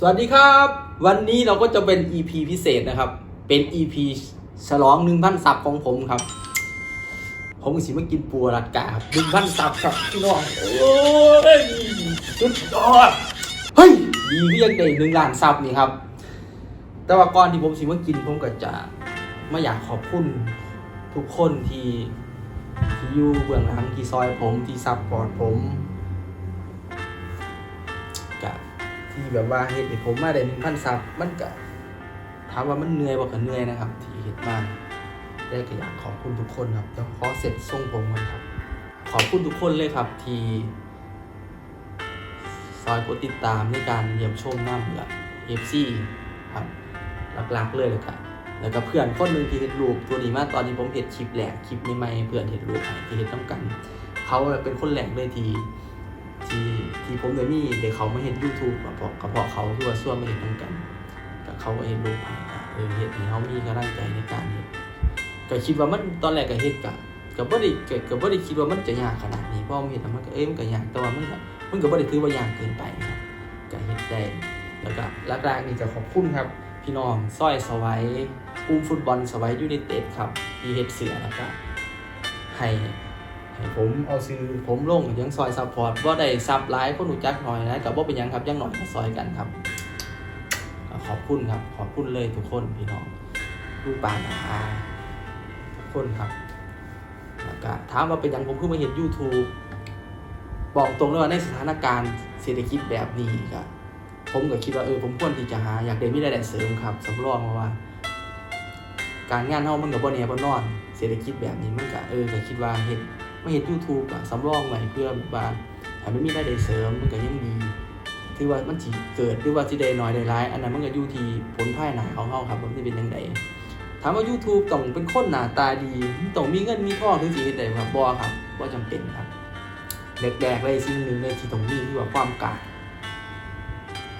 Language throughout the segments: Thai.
สวัสดีครับ วันนี้เราก็จะเป็น EP พิเศษนะครับ เป็น EP ฉลอง1,000ซันสับของผมครับ ผมสิมากินปูรัดกาครับ1,000ซับครับพี่น้องโอ้ยสุดยอดเฮ้ยดีที่ยังได้หนึ่งล้านซับนี่ครับ แต่ว่าก่อนที่ผมสิมากินผมก็จะไม่อยากขอบคุณทุกคนที่ที่อยู่เบื้องหลังที่ซอยผมที่ซับพอร์ตผม ที่แบบว่าเฮ็ดให้ผมมาได้หนึ่งพันซับมันก็ถามว่ามันเหนื่อยบ่ก็เหนื่อยนะครับ ที่เฮ็ดมาได้ก็อยากขอบคุณทุกคนครับเดี๋ยวขอเสร็จส่งผมก่อนครับ ขอบคุณทุกคนเลยครับที่ซอยกดติดตามในการเยี่ยมชมน้ำเหลือ FC ครับหลักๆเลยเลยครับแล้วก็เพื่อนคนหนึ่งที่เห็ดรูปตัวนี้มาตอนนี้ผมเห็ดคลิปแหลกคลิปใหม่ๆเพื่อนเห็ดรูปให้ที่เห็ดต้องกัน เขาเป็นคนแหลกเลยที่ ที่ที่ผมเลยมีเดี๋ยวเขามาเห็น YouTube กับพระกับเพาะเขาคือว่าส่วนมาเห็นต้องกันกับเขาก็เห็นรูปให้อะเออเห็ดให้เขามีกำลังใจในการเห็ดก็คิดว่ามันตอนแรกก็เห็ดกับกับบ่ได้ก็ก็บ่ได้คิดว่ามันจะยากขนาดนี้เพราะมันเห็นมันก็เอ้ยมันก็ยากแต่ว่ามันก็มันก็บ่ได้ถือว่ายากเกินไปครับก็เห็ดได้แล้วก็หลักๆนี่จะขอบคุณครับ พี่น้องสร้อยสวัยอุ้มฟุตบอลสวัยยูไนเต็ดครับมีเฮ็ดเสือแล้วก็ให้ ผมเอาซื้อผมลงยังซอยซัพพอร์ตว่าได้ซับไลฟ์คนรู้จักหน่อยนะกับว่าเป็นยังครับยังหน่อยมาซอยกันครับ ขอบคุณครับ ขอบคุณเลยทุกคนพี่น้องลูกปานอาทุกคนครับแล้วก็ถามว่าเป็นยังผมเพิ่งมาเห็น YouTube บอกตรงเลยว่าในสถานการณ์เศรษฐกิจแบบนี้ก็ผมก็คิดว่าเออผมควรที่จะหาอยากได้มีรายได้เสริมครับสำรองเพราะว่า การงานเฮามันก็บ่แน่บ่นอน เศรษฐกิจแบบนี้มันก็เออก็คิดว่าเฮ็ ดมาเฮ็ด YouTube อะสำรองไว้เพื่อบบว่าให้มันมีรายได้เสริมมันก็ยังดีถือว่ามันสิเกิดหรือว่าสิได้น้อยได้หลาย อันนั้นมันก็อยู่ที่ผลภายในของเฮาครับว่ามันสิเป็นจังไดถามว่า YouTube ต้องเป็นคนหน้าตาดีต้องมีเงินมีทองถึงสิเฮ็ดได้ครับบ่ครับบ่จำเป็นครับแรกๆเลยสิ่งหนึงเลยที่ต้องมีคือว่าความกล้า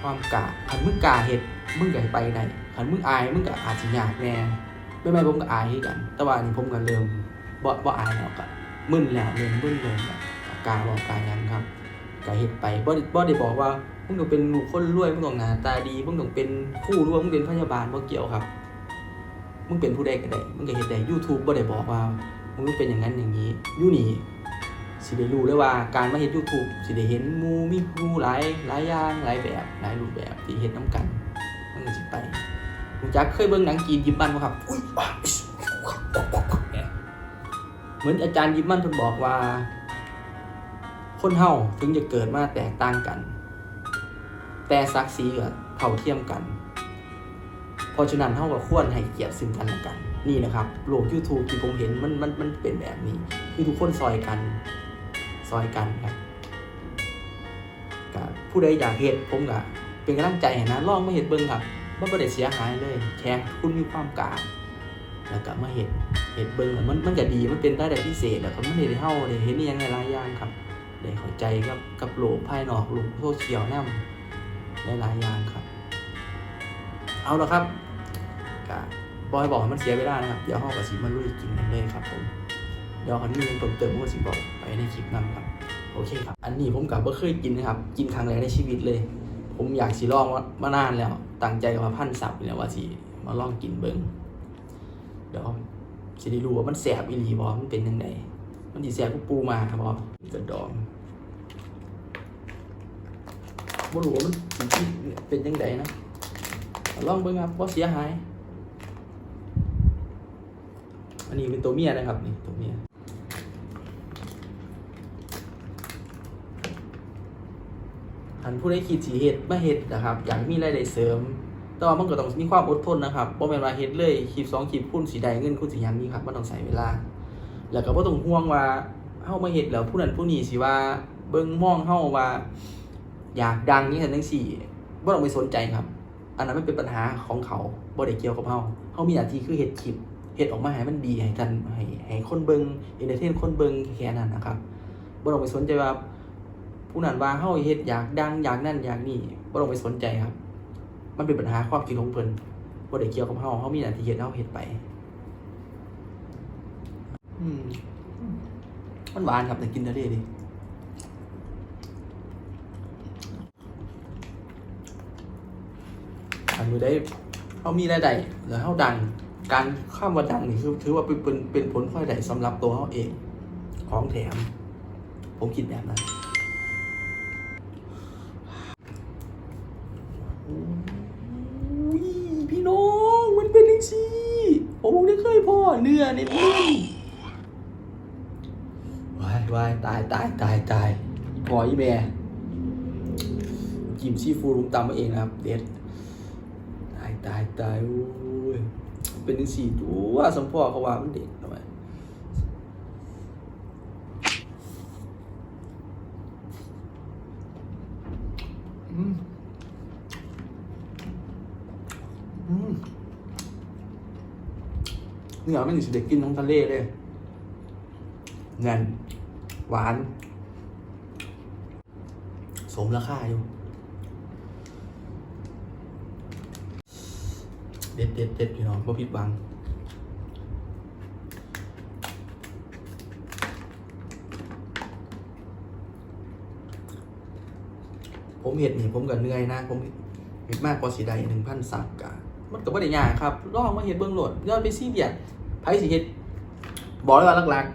ความกล้าขันมึงกล้าเฮ็ดมึงก็ให้ไปได้ขันมึงอายมึงก็อาจสิยากแน่ไม่ไม่ผมก็อายคือกัน แต่ว่าอันนี้ผมก็เริ่มบ่บ่อายแล้วก็ มึนแล้วเริ่มมึนเริ่มแบบกล้าบอกกาหยังครับก็เฮ็ดไปบ่ได้บ่ได้บอกว่ามึงต้องเป็นลูกคนรวยมึงต้องหน้าตาดีมึงต้องเป็นครูหรือว่ามึงเป็นพยาบาลบ่เกี่ยวครับมึงเป็นผู้ใดก็ได้มึงก็เฮ็ดได้ YouTube บ่ได้บอกว่ามึงต้องเป็นอย่างนั้นอย่างนี้อยู่นี่สิได้รู้เลยว่าการมาเฮ็ด YouTube สิได้เห็นหมูมีหมูหลายหลายอย่างหลายแบบหลายรูปแบบที่เฮ็ดนํกันมันก็สิไปรู้จักเคยเบิ่งหนังจีนยิบมันบ่ครับอุ้ยอะ เหมือนอาจารย์ยิบมันเพิ่นบอกว่า คนเฮาถึงจะเกิดมาแตกต่างกัน แต่ศักดิ์ศรีก็เท่าเทียมกัน เพราะฉะนั้นเฮาก็ควรให้เกียรติซึ่งกันและกัน นี่นะครับโลก YouTube ที่ผมเห็นมันมันมันเป็นแบบนี้ คือทุกคนซอยกันซอยกันครับกับผู้ใดอยากเห็นผมก็เป็นกำลังใจให้นะลองมาเห็นเบิ่งครับมันบ่ได้เสียหายเลยแค่คุณมีความกล้า แล้วก็มาเห็นเห็นเบิ่งมันมันก็ดีมันเป็นรายได้พิเศษแล้วก็มันได้เฮาได้เห็นอหยังหลายอย่างครับได้เข้าใจกับกับโลกภายนอกโลกโซเชียลนำหลายอย่างครับ เอาละครับก็บอยบอกให้มันเสียเวลานะครับเดี๋ยวเฮาก็สิมาลุยกินกันเลยครับผมเดี๋ยวอันนี้ยังเติมเติมผมก็สิบอกไปในคลิปนั้นครับโอเคครับ อันนี้ผมกับเ่เคยกินนะครับ กินครั้งแรกในชีวิตเลย ผมอยากสิลองมามานานแล้วตั้งใจกับมาพันสับแล้วว่าสิมาลองกินเบิ้ง เดี๋ยวสิได้รู้ว่ามันแสบอีหลีบอมันเป็นยังไงมันสิแสบกูปูมาครับบอกระดองบ่รู้ว่ามันเป็นยังไงนะลองเบิ้งครับว่าเสียหาย อันนี้เป็นตัวเมียนะครับนี่ตัวเมียหันผู้ใดคิดสีเฮ็ดมาเฮ็ดนะครับ อยากมีรายได้เสริม แต่ว่ามันก็ต้องมีความอดทนนะครับบ่แม่นว่าเฮ็ดเลยคลิปสองคลิปคุณสิได้เงินคุณสิยังนี่ครับมันต้องใช้เวลา แล้วก็บ่ต้องห่วงว่าเฮามาเฮ็ดแล้วผู้นั้นผู้นี้สิว่าเบิ่งมองเฮาว่า อยากดังนี่ซั่นจังซี่บ่ต้องไปสนใจครับ อันนั้นมันเป็นปัญหาของเขาบ่ได้เกี่ยวกับเฮาเฮามีหน้าที่คือเฮ็ดคลิปเฮ็ดออกมาให้มันดีให้ท่านให้ให้คนเบิงเอนเตอร์เทนคนเบิงแค่นั้นนะครับบ่ต้องไปสนใจว่าผู้นั้นว่าเฮาเฮ็ดอยากดังอยากนั่นอยากนี่บ่ต้องไปสนใจครับ มันเป็นปัญหาความคิดของเพิ่นบ่ได้เกี่ยวกับเฮาเฮามีหน้าที่เฮ็ดเฮาเฮ็ดไป อืมมันหวานครับแต่กินได้เลดิถ้ามือได้เขามีรายได้แล้วเขาดัง การข้ามว่าดังนี่คือถือว่าเป็นเป็นผลพลอยได้สำหรับตัวเขาเอง ของแถม ผมคิดแบบนั้นโอ้ยพี่น้องมันเป็นยังซี่ผมได้ เนื้อเน้นๆวายวายตายตายตายตายพออีแม่กิมซีฟูรุงตามาเองนะครับ เด็ดตายตายตายโอ้ยเป็นยังสี่ตัวสมพ่อเขาว่ามันเด็ดทำไม เนื้อมันสิเด็กกินท้องทะเลเลยเงินหวาน สมราคาอยู่เด็ดเด็ดเด็ดพี่น้องบ่ผิดหวังผมเห็ดนี่ผมก็เหนื่อยนะ ผมเห็ดมากกว่าสีใดหนึ่งพันสักกะ มันก็ไม่ได้ยากครับลองมาเห็ดเบื้องโหลดยอดไปซีเดียดไพ่สีเห็ดบอกเลยว่ารัก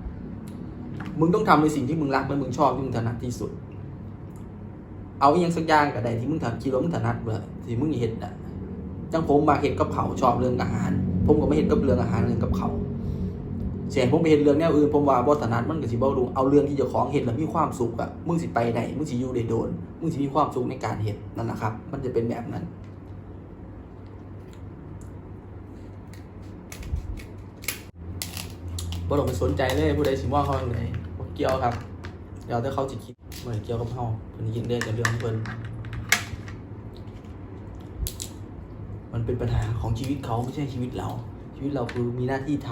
ๆ มึงต้องทำในสิ่งที่มึงรักและมึงชอบที่มึงถนัดที่สุด เอาอหยังสักอย่างก็ได้ที่มึงถนัดคิดว่ามึงถนัดเบอที่มึงเห็ดอะจังผมมาเห็ดกับเขาชอบเรื่องอาหาร ผมก็ไม่เห็ดกับเรื่องอาหารเรื่องกับเขาเสียผมไปเห็นเรื่องแนวอื่นผมว่าบอถนัดมันก็สิบ่รู้เอาเรื่องที่เจ้าของเห็ดแล้วมีความสุขอะมึงสิไปไหนมึงสิอยู่ได้โดน มึงสิมีความสุขในการเห็ดนั่นแหละครับ มันจะเป็นแบบนั้น บ่ต้องไปสนใจเลยผู้ใดสิมองเขาอย่างไรบ่เกี่ยวครับเดี๋ยวแต่เขาสิคิดบ่ได้เกี่ยวกับเฮาเพิ่นยินเรื่องกับเรื่องของเพิ่นมันเป็นปัญหาของชีวิตเขาไม่ใช่ชีวิตเรา ชีวิตเราคือมีหน้าที่ท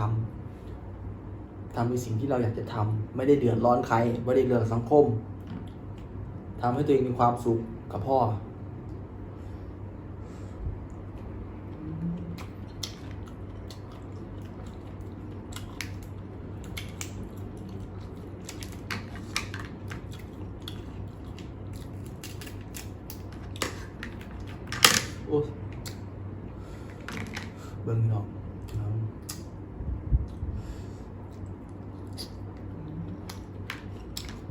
ำทำในสิ่งที่เราอยากจะทำไม่ได้เดือดร้อนใครไม่ได้เดือดสังคมทำให้ตัวเองมีความสุขกับพ่อ โอ้ยเบิ่งพี่น้องเอา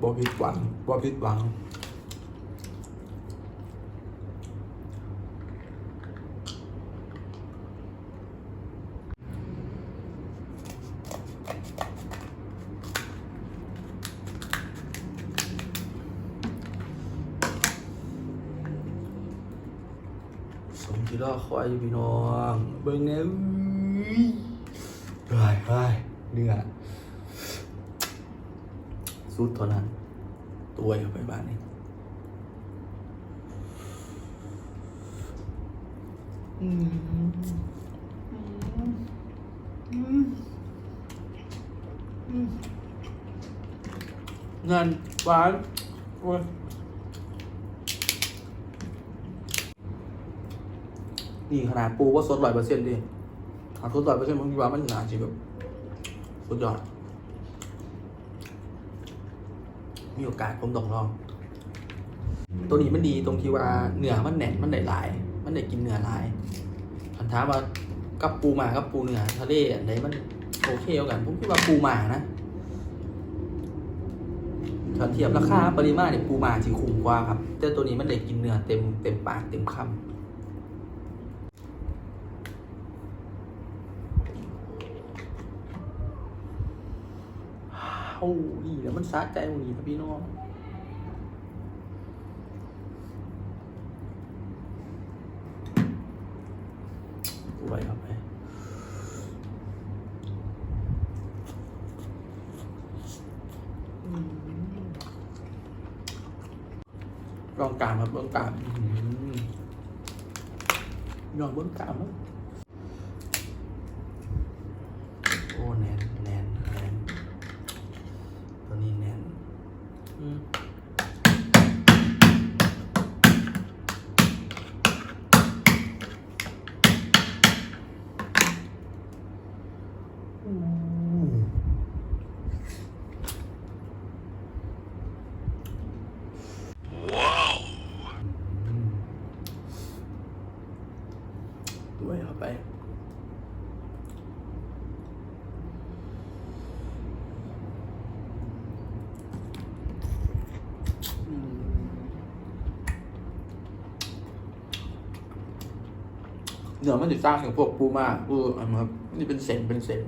บ่ ผิดหวังบ่าผิดหวัง สมที่รอคอยอยู่พี่น้อง เบิ่งแนวไปไปเนื้อสุดเท่านั้น ตัวอยู่ไปบ้านนี้อืมอืมอืมเงินหวานโอ้ยนี่ขนาดปูว่าสดร้อยเปอร์เซ็นต์ดิหากสดร้อยเปอร์เซ็นต์ผมคิดว่ามันหนาจริงแบบสุดยอด มีโอกาสผมต้องลอง ตัวนี้มันดีตรงที่ว่าเนื้อมันแน่นมันได้หลาย มันได้กินเนื้อหลายคันท้ามว่ากับปูหมากับปูเนื้อทะเลอันไหนมันโอเคเอากัน ผมคิดว่าปูหมานะถ้าเทียบราคาปริมาณเนี่ยปูหมาสิคุ้มกว่าครับ แต่ตัวนี้มันได้กินเนื้อเต็มเต็มปากเต็มคำ โอ้นี่แล้วมันสะใจตรงนี้ครับพี่น้องไหวครับไปลองการครับเบื้องการลองเบื้องการครับโอ้แน่นแน่นแน่น ตัวนี้แน่นอืมอืม ด้วยเข้าไป อืม เนื้อมันติดสร้างถึงพวกปูมาปูอันนะครับนี่เป็นเส้นเป็นเส้น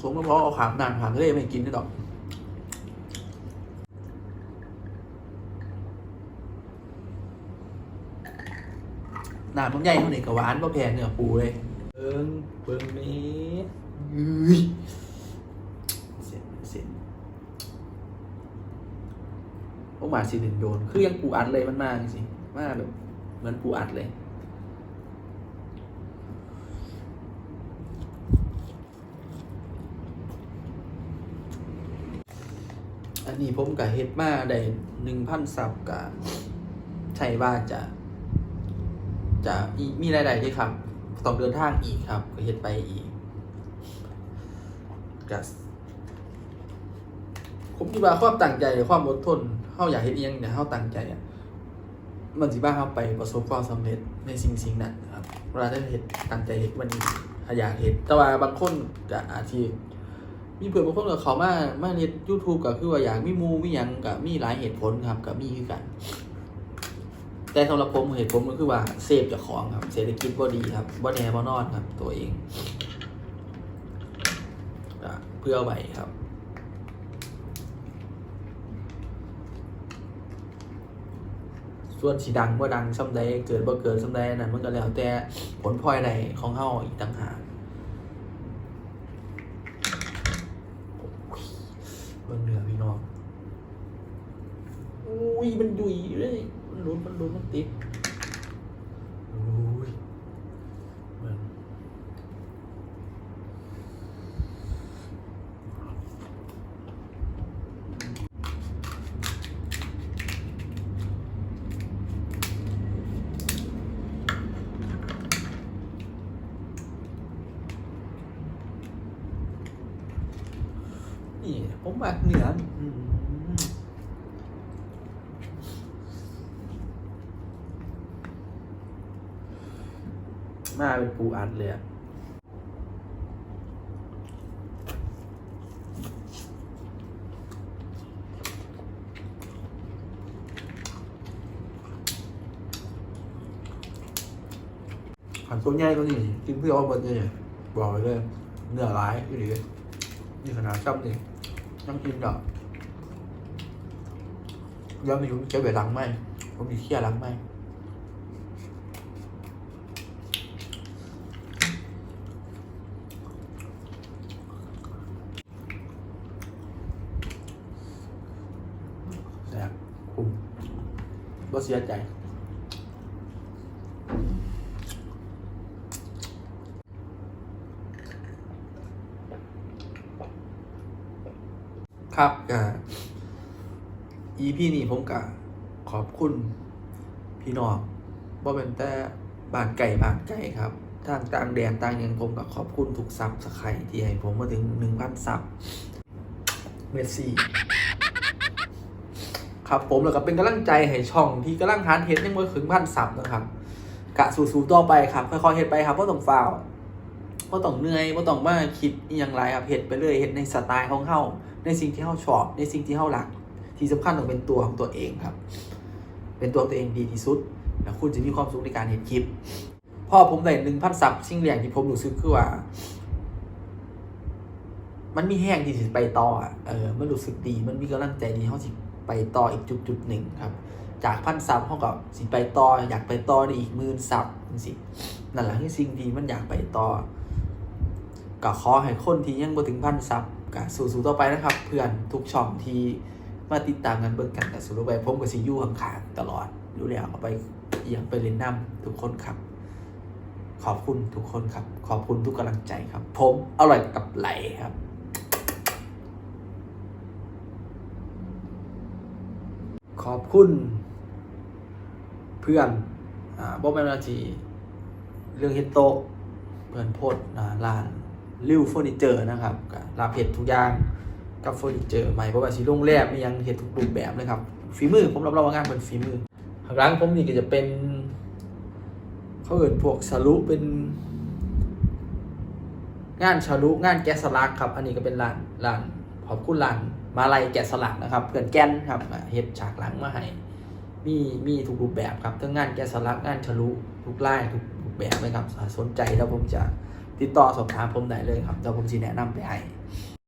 สมมติว่าเอาขามนางขามเลไม่กินได้ดอกหนามันใหญ่เท่านี้กับหวานก็แพงเนื้อปูเลยเอิงเปิ้งนี้ อุ้ยเสร็จเสร็จโอ้มาสีหนึ่งโดน คือยังปูอัดเลยมันมาจริงๆมากแบบเหมือนปูอัดเลย อันนี้ผมกับเฮ็ดมาได้หนึ่งพันซับกับใช่ว่าจะ จะมีรายได้ที่ครับ ต้องเดินทางอีกครับก็เฮ็ดไปอีก ก็ผมคิดว่าความตั้งใจหรือความอดทนเฮาอยากเฮ็ดอีหยังเนี่ยเฮาตั้งใจอะมันสิบ้าเฮาไปประสบความสำเร็จในสิ่งสิ่งนั้นครับเวลาได้เฮ็ดตั้งใจเฮ็ดมันถ้อยากเฮ็ดแต่ว่าบางคนก็อาจสิมีเพื่อนบางคนก็เขามามาเฮ็ด YouTube ก็คือว่าอยากมีมูมีหยังก็มีหลายเหตุผลครับก็มีคือกัน แต่สำหรับผมเหตุผลก็คือว่าเซฟเจากของครับเศรษฐกิจบ่ดีครับบ่แน่บ่นอนครับตัวเอง เพื่อไว้ครับ ส่วนสีดังบ่ดังซ้ำใดเกิดบ่เกิดซ้ำใดนั่นมันก็แล้วแต่ผลพลอยใดของเฮาอีกต่างหากเบิ่งเหนือพี่น้อง อุ้ยมันดุยเลยมันลุ้นมันลุ้นมันติดอุ้ยเบิ่งนี่ผมมักเหนืออืม มาเป็นปูอัดเลยอะหันตัวใหญ่ก็นี่กินเพื่อเอาบนนี่บอกเลยเนื้อร้ายอยู่ดีนี่ขนาดซ้ำนี่น้ำกินดอกย้อนไปอยู่เจ้าเบียรังไหมผมมีเขี้ยรังไหม แซ่บคุ้มบ่เสียใจ ครับอ่า EP นี้ผมกะขอบคุณพี่น้องบ่เป็นแต่บ้านไก่บ้านไก่ครับทางต่างแดนต่างยังผมก็ขอบคุณทุกซับสไครที่ให้ผมมาถึง1,000ซับเมสซี่ ครับผมแล้วก็เป็นกำลังใจให้ช่องที่กำลังหานเฮ็ดยังบ่ถึงพันซับนะครับกะสู้ๆต่อไปครับค่อยๆเฮ็ดไปครับบ่ต้องฟาวบ่ต้องเหนื่อยบ่ต้องมาคิดอีหยังหลายครับเฮ็ดไปเรื่อยเฮ็ดในสไตล์ของเฮาในสิ่งที่เฮาชอบ ในสิ่งที่เฮารัก ที่สำคัญต้องเป็นตัวของตัวเองครับ เป็นตัวตัวเองดีที่สุด แล้วคุณจะมีความสุขในการเห็นคลิปพ่อผมได้หนึ่งพันซับสิ่งแรกที่ผมรู้สึกคือว่า มันมีแห้งที่จะไปต่ออะเออมันรู้สึกดี มันมีกำลังใจดีเขาสิ ไปต่ออีกจุดจุดหนึ่งครับ จากพันซับเขาก็สิไปต่ออยากไปต่อในอีกหมื่นซับสินั่นแหละคือสิ่งที่มันอยากไปต่อก็ขอให้คนที่ยังบ่ถึงพันซับก็สู้ๆต่อไปนะครับ เพื่อนทุกช่องที่มาติดตามกันเบิ่งกันแต่สุดไปผมก็สิอยู่ข้างๆตลอดอยู่แล้วเอาไปเอียงไปเล่นน้ำทุกคนครับ ขอบคุณทุกคนครับ ขอบคุณทุกกำลังใจครับ ผมอร่อยกับไหลครับ ข อบคุณเพื่อนอ่าบอกแม่นาจีเรื่องเฮดโตเพื่อนโพดอ่าร้านริวเฟอร์นิเจอร์นะครับรับเห็ดทุกอย่างกับเฟอร์นิเจอร์ใหม่เพราะว่าสีโรงแรมมียังเห็ดทุกรูปแบบเลยครับฝีมือผมรับรองว่างานเป็นฝีมือข้างหลังผมนี่ก็จะเป็นเขาเอินพวกสรุเป็นงานชาลุงานแกะสลักครับ อันนี้ก็เป็นร้านร้านขอบคุณร้าน มาลัยแกะสลักนะครับเพื่อนแกนครับเฮ็ดฉากหลังมาให้มีมีทุกรูปแบบครับทั้งงานแกะสลักงานชาลุทุกลายทุกรูปแบบเลยครับสนใจแล้วผมจะติดต่อสอบถามผมได้เลยครับแล้วผมจะแนะนำไปให้